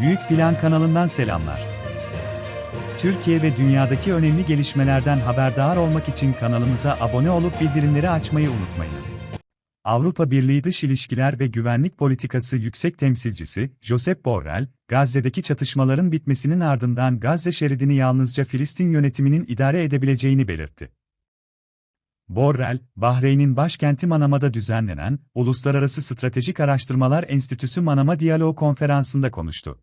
Büyük Plan kanalından selamlar. Türkiye ve dünyadaki önemli gelişmelerden haberdar olmak için kanalımıza abone olup bildirimleri açmayı unutmayınız. Avrupa Birliği Dış İlişkiler ve Güvenlik Politikası Yüksek Temsilcisi, Josep Borrell, Gazze'deki çatışmaların bitmesinin ardından Gazze şeridini yalnızca Filistin yönetiminin idare edebileceğini belirtti. Borrell, Bahreyn'in başkenti Manama'da düzenlenen Uluslararası Stratejik Araştırmalar Enstitüsü Manama Diyaloğu Konferansı'nda konuştu.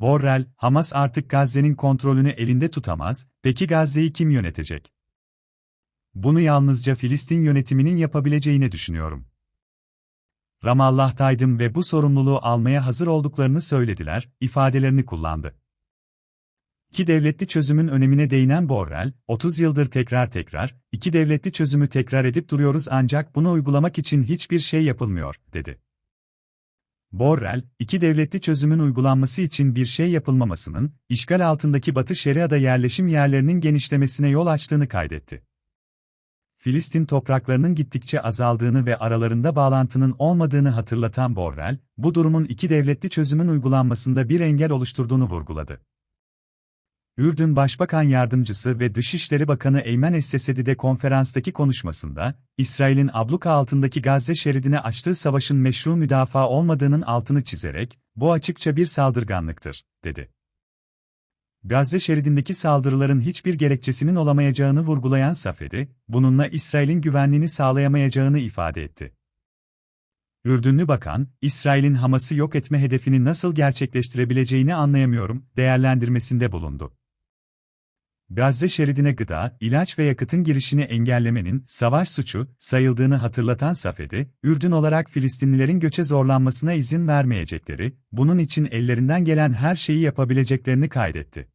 Borrell, Hamas artık Gazze'nin kontrolünü elinde tutamaz, peki Gazze'yi kim yönetecek? Bunu yalnızca Filistin yönetiminin yapabileceğini düşünüyorum. Ramallah'taydım ve bu sorumluluğu almaya hazır olduklarını söylediler, ifadelerini kullandı. İki devletli çözümün önemine değinen Borrell, 30 yıldır tekrar tekrar, iki devletli çözümü tekrar edip duruyoruz ancak bunu uygulamak için hiçbir şey yapılmıyor, dedi. Borrell, iki devletli çözümün uygulanması için bir şey yapılmamasının, işgal altındaki Batı Şeria'da yerleşim yerlerinin genişlemesine yol açtığını kaydetti. Filistin topraklarının gittikçe azaldığını ve aralarında bağlantının olmadığını hatırlatan Borrell, bu durumun iki devletli çözümün uygulanmasında bir engel oluşturduğunu vurguladı. Ürdün Başbakan Yardımcısı ve Dışişleri Bakanı Eymen Essesedi de konferanstaki konuşmasında, İsrail'in abluka altındaki Gazze şeridine açtığı savaşın meşru müdafaa olmadığının altını çizerek, bu açıkça bir saldırganlıktır, dedi. Gazze şeridindeki saldırıların hiçbir gerekçesinin olamayacağını vurgulayan Safedi, bununla İsrail'in güvenliğini sağlayamayacağını ifade etti. Ürdünlü bakan, İsrail'in Hamas'ı yok etme hedefini nasıl gerçekleştirebileceğini anlayamıyorum, değerlendirmesinde bulundu. Gazze şeridine gıda, ilaç ve yakıtın girişini engellemenin savaş suçu sayıldığını hatırlatan Safedi, Ürdün olarak Filistinlilerin göçe zorlanmasına izin vermeyecekleri, bunun için ellerinden gelen her şeyi yapabileceklerini kaydetti.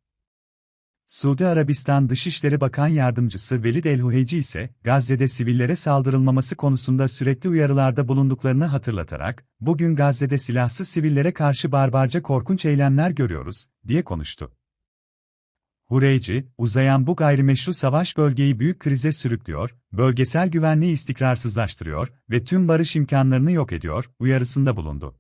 Suudi Arabistan Dışişleri Bakan Yardımcısı Velid El-Huheyci ise, Gazze'de sivillere saldırılmaması konusunda sürekli uyarılarda bulunduklarını hatırlatarak, bugün Gazze'de silahsız sivillere karşı barbarca korkunç eylemler görüyoruz, diye konuştu. Hureyci, uzayan bu gayrimeşru savaş bölgeyi büyük krize sürüklüyor, bölgesel güvenliği istikrarsızlaştırıyor ve tüm barış imkanlarını yok ediyor, uyarısında bulundu.